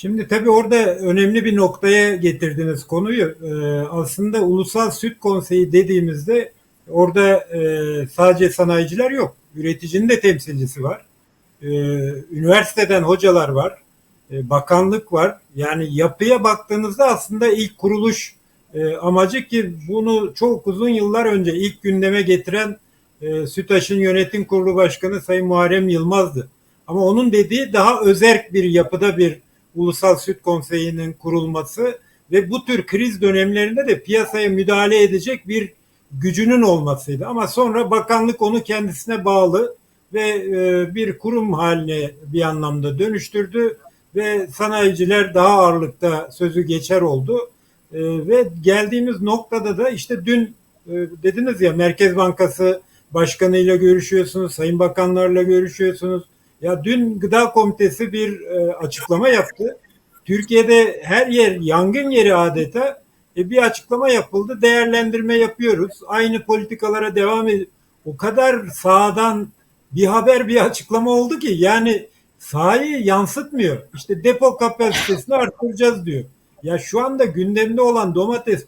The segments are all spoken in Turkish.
Şimdi tabii orada önemli bir noktaya getirdiniz konuyu. Ee, aslında Ulusal Süt Konseyi dediğimizde orada e, sadece sanayiciler yok. Üreticinin de temsilcisi var. Ee, üniversiteden hocalar var. Ee, bakanlık var. Yani yapıya baktığınızda aslında ilk kuruluş e, amacı ki bunu çok uzun yıllar önce ilk gündeme getiren e, SÜTAŞ'ın yönetim kurulu başkanı Sayın Muharrem Yılmaz'dı. Ama onun dediği daha özerk bir yapıda bir Ulusal Süt Konseyi'nin kurulması ve bu tür kriz dönemlerinde de piyasaya müdahale edecek bir gücünün olmasıydı. Ama sonra bakanlık onu kendisine bağlı ve e, bir kurum haline bir anlamda dönüştürdü ve sanayiciler daha ağırlıkta sözü geçer oldu. E, ve geldiğimiz noktada da işte dün e, dediniz ya Merkez Bankası Başkanıyla görüşüyorsunuz, sayın bakanlarla görüşüyorsunuz. Ya dün Gıda Komitesi bir e, açıklama yaptı. Türkiye'de her yer yangın yeri adeta. E, bir açıklama yapıldı. Değerlendirme yapıyoruz. Aynı politikalara devam ediyor. O kadar sağdan bir haber bir açıklama oldu ki yani sahayı yansıtmıyor. İşte depo kapasitesini arttıracağız diyor. Ya şu anda gündemde olan domates,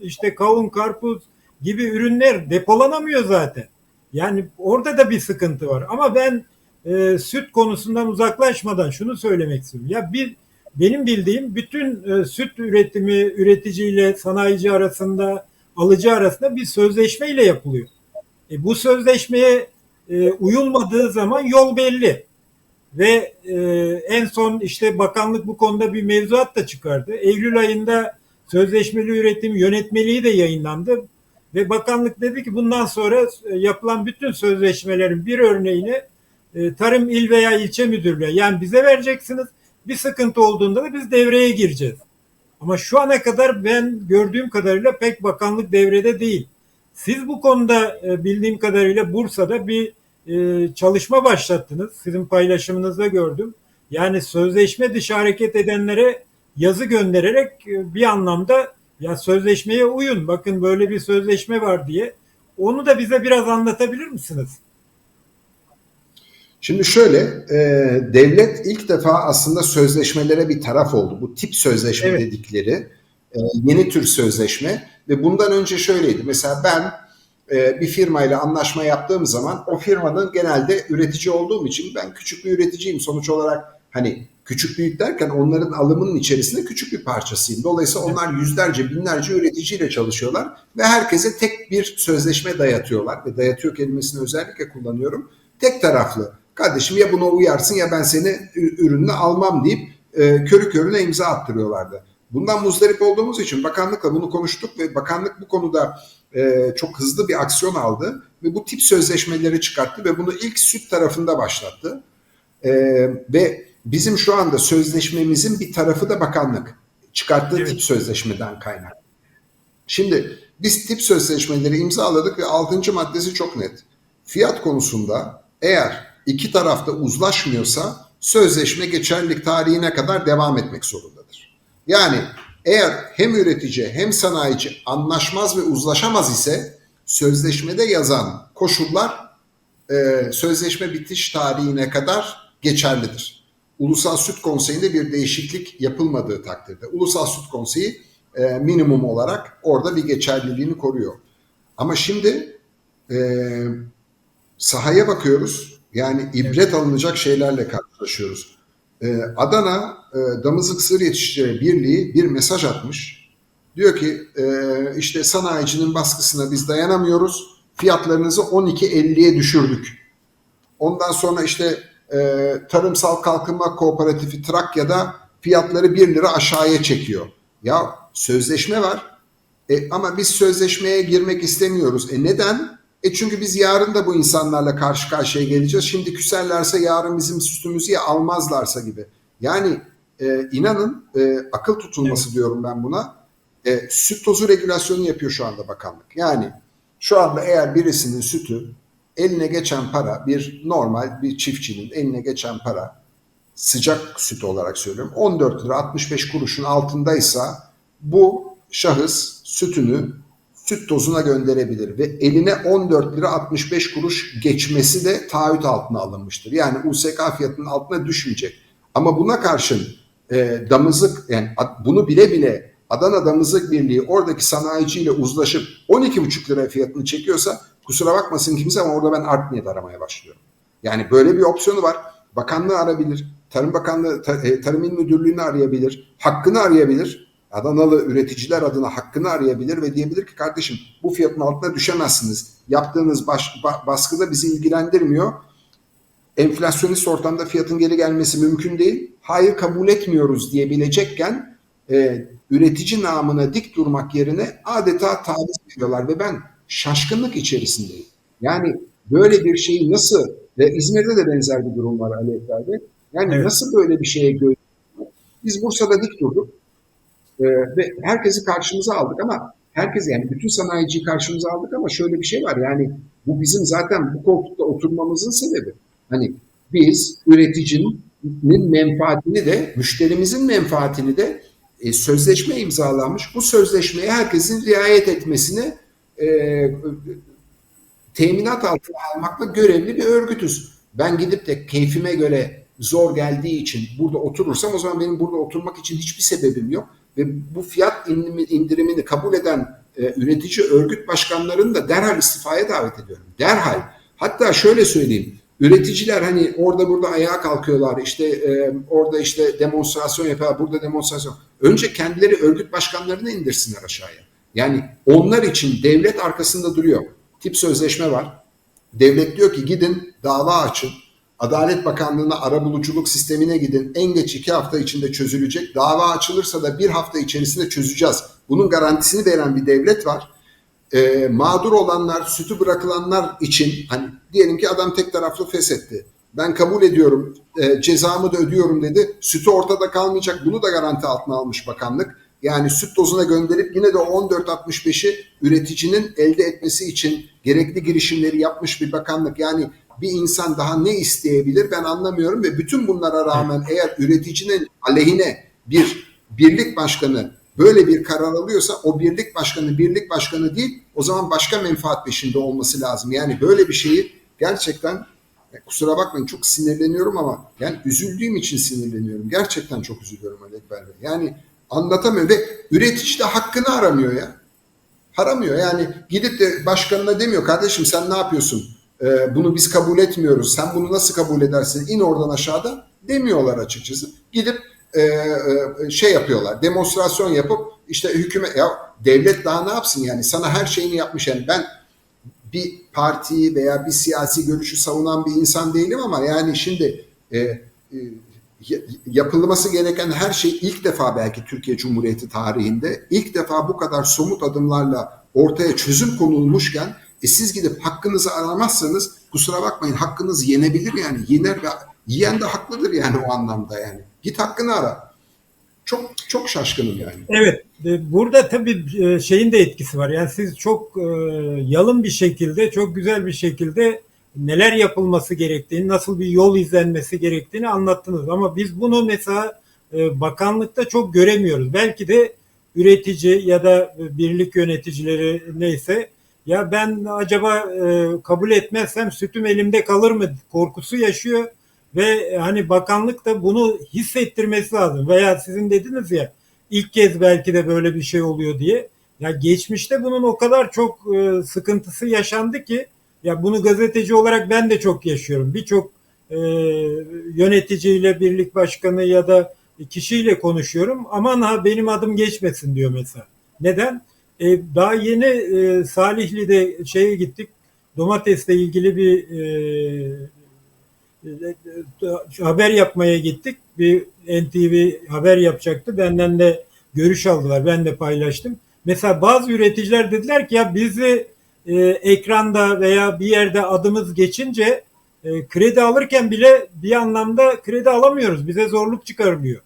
işte kavun, karpuz gibi ürünler depolanamıyor zaten. Yani orada da bir sıkıntı var. Ama ben e, süt konusundan uzaklaşmadan şunu söylemek istiyorum. Ya bir benim bildiğim bütün e, süt üretimi üreticiyle sanayici arasında alıcı arasında bir sözleşmeyle yapılıyor. E, bu sözleşmeye e, uyulmadığı zaman yol belli. Ve e, en son işte bakanlık bu konuda bir mevzuat da çıkardı. Eylül ayında sözleşmeli üretim yönetmeliği de yayınlandı. Ve bakanlık dedi ki bundan sonra e, yapılan bütün sözleşmelerin bir örneğini e, Tarım İl veya ilçe müdürlüğü yani bize vereceksiniz. Bir sıkıntı olduğunda da biz devreye gireceğiz. Ama şu ana kadar ben gördüğüm kadarıyla pek bakanlık devrede değil. Siz bu konuda e, bildiğim kadarıyla Bursa'da bir çalışma başlattınız. Sizin paylaşımınızda gördüm. Yani sözleşme dışı hareket edenlere yazı göndererek bir anlamda ya sözleşmeye uyun. Bakın böyle bir sözleşme var diye. Onu da bize biraz anlatabilir misiniz? Şimdi şöyle, e, devlet ilk defa aslında sözleşmelere bir taraf oldu. Bu tip sözleşme evet. dedikleri e, yeni tür sözleşme ve bundan önce şöyleydi. Mesela ben e, bir firmayla anlaşma yaptığım zaman o firmanın genelde üretici olduğum için ben küçük bir üreticiyim. Sonuç olarak hani küçük büyük derken onların alımının içerisinde küçük bir parçasıyım. Dolayısıyla onlar yüzlerce binlerce üreticiyle çalışıyorlar ve herkese tek bir sözleşme dayatıyorlar ve dayatıyor kelimesini özellikle kullanıyorum. Tek taraflı. Kardeşim ya buna uyarsın ya ben seni ürününü almam deyip e, körü körüne imza attırıyorlardı. Bundan muzdarip olduğumuz için bakanlıkla bunu konuştuk ve bakanlık bu konuda e, çok hızlı bir aksiyon aldı ve bu tip sözleşmeleri çıkarttı ve bunu ilk süt tarafında başlattı. E, ve bizim şu anda sözleşmemizin bir tarafı da bakanlık. Çıkarttığı evet. tip sözleşmeden kaynak. Şimdi biz tip sözleşmeleri imzaladık ve 6. maddesi çok net. Fiyat konusunda eğer iki tarafta uzlaşmıyorsa sözleşme geçerlilik tarihine kadar devam etmek zorundadır. Yani eğer hem üretici hem sanayici anlaşmaz ve uzlaşamaz ise sözleşmede yazan koşullar e, sözleşme bitiş tarihine kadar geçerlidir. Ulusal Süt Konseyi'nde bir değişiklik yapılmadığı takdirde. Ulusal Süt Konseyi e, minimum olarak orada bir geçerliliğini koruyor. Ama şimdi e, sahaya bakıyoruz. Yani ibret alınacak şeylerle karşılaşıyoruz. Ee, Adana e, Damızlık Sığır Yetiştiricileri Birliği bir mesaj atmış. Diyor ki e, işte sanayicinin baskısına biz dayanamıyoruz. Fiyatlarınızı 12.50'ye düşürdük. Ondan sonra işte e, Tarımsal Kalkınma Kooperatifi Trakya'da fiyatları 1 lira aşağıya çekiyor. Ya sözleşme var. E, ama biz sözleşmeye girmek istemiyoruz. E neden? E çünkü biz yarın da bu insanlarla karşı karşıya geleceğiz. Şimdi küserlerse yarın bizim sütümüzü almazlarsa gibi. Yani e, inanın e, akıl tutulması evet. diyorum ben buna. E, süt tozu regülasyonu yapıyor şu anda bakanlık. Yani şu anda eğer birisinin sütü eline geçen para bir normal bir çiftçinin eline geçen para sıcak süt olarak söylüyorum 14 lira 65 kuruşun altındaysa bu şahıs sütünü süt tozuna gönderebilir ve eline 14 lira 65 kuruş geçmesi de taahhüt altına alınmıştır. Yani USK fiyatının altına düşmeyecek. Ama buna karşın e, damızlık yani bunu bile bile Adana Damızlık Birliği oradaki sanayiciyle uzlaşıp 12,5 lira fiyatını çekiyorsa kusura bakmasın kimse ama orada ben art niyet aramaya başlıyorum. Yani böyle bir opsiyonu var. Bakanlığı arayabilir. Tarım Bakanlığı, e, Tarım İl Müdürlüğü'nü arayabilir. Hakkını arayabilir. Adanalı üreticiler adına hakkını arayabilir ve diyebilir ki kardeşim bu fiyatın altına düşemezsiniz. Yaptığınız baş, ba- baskıda bizi ilgilendirmiyor. Enflasyonist ortamda fiyatın geri gelmesi mümkün değil. Hayır kabul etmiyoruz diyebilecekken e, üretici namına dik durmak yerine adeta taviz veriyorlar ve ben şaşkınlık içerisindeyim. Yani böyle bir şeyi nasıl ve İzmir'de de benzer bir durum var Ali Ekber Bey. Yani Evet. nasıl böyle bir şeye göz Biz Bursa'da dik durduk e, ve herkesi karşımıza aldık ama herkes yani bütün sanayiciyi karşımıza aldık ama şöyle bir şey var yani bu bizim zaten bu koltukta oturmamızın sebebi. Hani biz üreticinin menfaatini de müşterimizin menfaatini de e, sözleşme imzalanmış. Bu sözleşmeye herkesin riayet etmesini e, teminat altına almakla görevli bir örgütüz. Ben gidip de keyfime göre zor geldiği için burada oturursam o zaman benim burada oturmak için hiçbir sebebim yok. Ve bu fiyat indirimi- indirimini kabul eden e, üretici örgüt başkanlarını da derhal istifaya davet ediyorum. Derhal. Hatta şöyle söyleyeyim. Üreticiler hani orada burada ayağa kalkıyorlar. işte e, orada işte demonstrasyon yapıyorlar. Burada demonstrasyon. Önce kendileri örgüt başkanlarını indirsinler aşağıya. Yani onlar için devlet arkasında duruyor. Tip sözleşme var. Devlet diyor ki gidin dava açın. Adalet Bakanlığı'na arabuluculuk sistemine gidin. En geç iki hafta içinde çözülecek. Dava açılırsa da bir hafta içerisinde çözeceğiz. Bunun garantisini veren bir devlet var. Ee, mağdur olanlar, sütü bırakılanlar için hani diyelim ki adam tek taraflı feshetti. Ben kabul ediyorum, e, cezamı da ödüyorum dedi. Sütü ortada kalmayacak. Bunu da garanti altına almış bakanlık. Yani süt dozuna gönderip yine de o 14.65'i üreticinin elde etmesi için gerekli girişimleri yapmış bir bakanlık. Yani bir insan daha ne isteyebilir ben anlamıyorum ve bütün bunlara rağmen eğer üreticinin aleyhine bir birlik başkanı böyle bir karar alıyorsa o birlik başkanı birlik başkanı değil o zaman başka menfaat peşinde olması lazım. Yani böyle bir şeyi gerçekten kusura bakmayın çok sinirleniyorum ama yani üzüldüğüm için sinirleniyorum. Gerçekten çok üzülüyorum Ali Ekber Bey. Yani anlatamıyorum ve üretici de hakkını aramıyor ya. Aramıyor yani gidip de başkanına demiyor kardeşim sen ne yapıyorsun? Ee, bunu biz kabul etmiyoruz. Sen bunu nasıl kabul edersin? İn oradan aşağıda demiyorlar açıkçası. Gidip e, e, şey yapıyorlar. Demonstrasyon yapıp işte hükümet ya devlet daha ne yapsın yani sana her şeyini yapmış yani ben bir partiyi veya bir siyasi görüşü savunan bir insan değilim ama yani şimdi e, e, ya- yapılması gereken her şey ilk defa belki Türkiye Cumhuriyeti tarihinde ilk defa bu kadar somut adımlarla ortaya çözüm konulmuşken e siz gidip hakkınızı aramazsanız kusura bakmayın hakkınız yenebilir yani yener ve yiyen de haklıdır yani o anlamda yani. Git hakkını ara. Çok çok şaşkınım yani. Evet, e, burada tabii e, şeyin de etkisi var. Yani siz çok e, yalın bir şekilde, çok güzel bir şekilde neler yapılması gerektiğini, nasıl bir yol izlenmesi gerektiğini anlattınız. Ama biz bunu mesela bakanlıkta çok göremiyoruz. Belki de üretici ya da birlik yöneticileri neyse ya ben acaba e, kabul etmezsem sütüm elimde kalır mı korkusu yaşıyor ve hani bakanlık da bunu hissettirmesi lazım. Veya sizin dediniz ya ilk kez belki de böyle bir şey oluyor diye. Ya geçmişte bunun o kadar çok e, sıkıntısı yaşandı ki ya bunu gazeteci olarak ben de çok yaşıyorum. Birçok e, yöneticiyle, birlik başkanı ya da kişiyle konuşuyorum. Aman ha benim adım geçmesin diyor mesela. Neden? E, daha yeni e, Salihli'de şeye gittik. Domatesle ilgili bir e, e, haber yapmaya gittik. Bir NTV haber yapacaktı. Benden de görüş aldılar. Ben de paylaştım. Mesela bazı üreticiler dediler ki ya bizi e, ekranda veya bir yerde adımız geçince e, kredi alırken bile bir anlamda kredi alamıyoruz. Bize zorluk çıkarılıyor.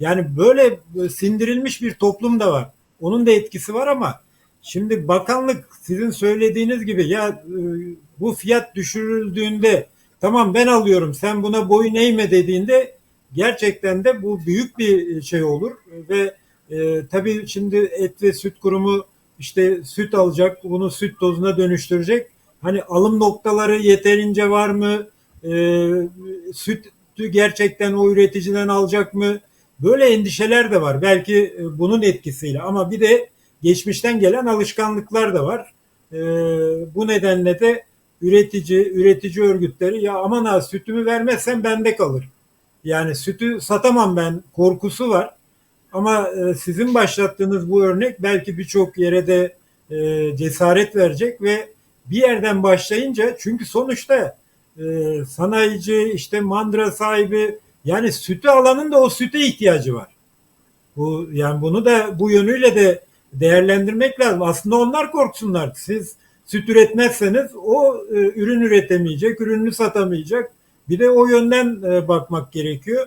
Yani böyle sindirilmiş bir toplum da var. Onun da etkisi var ama şimdi bakanlık sizin söylediğiniz gibi ya e, bu fiyat düşürüldüğünde tamam ben alıyorum sen buna boyun eğme dediğinde gerçekten de bu büyük bir şey olur. Ve e, tabii şimdi et ve süt kurumu işte süt alacak bunu süt dozuna dönüştürecek. Hani alım noktaları yeterince var mı? E, sütü gerçekten o üreticiden alacak mı Böyle endişeler de var. Belki e, bunun etkisiyle ama bir de geçmişten gelen alışkanlıklar da var. E, bu nedenle de üretici, üretici örgütleri ya aman ha sütümü vermezsen bende kalır. Yani sütü satamam ben korkusu var. Ama e, sizin başlattığınız bu örnek belki birçok yere de cesaret verecek ve bir yerden başlayınca çünkü sonuçta sanayici işte mandıra sahibi yani sütü alanın da o süte ihtiyacı var. Bu yani bunu da bu yönüyle de değerlendirmek lazım. Aslında onlar korksunlar. Siz süt üretmezseniz o e, ürün üretemeyecek, ürününü satamayacak. Bir de o yönden e, bakmak gerekiyor.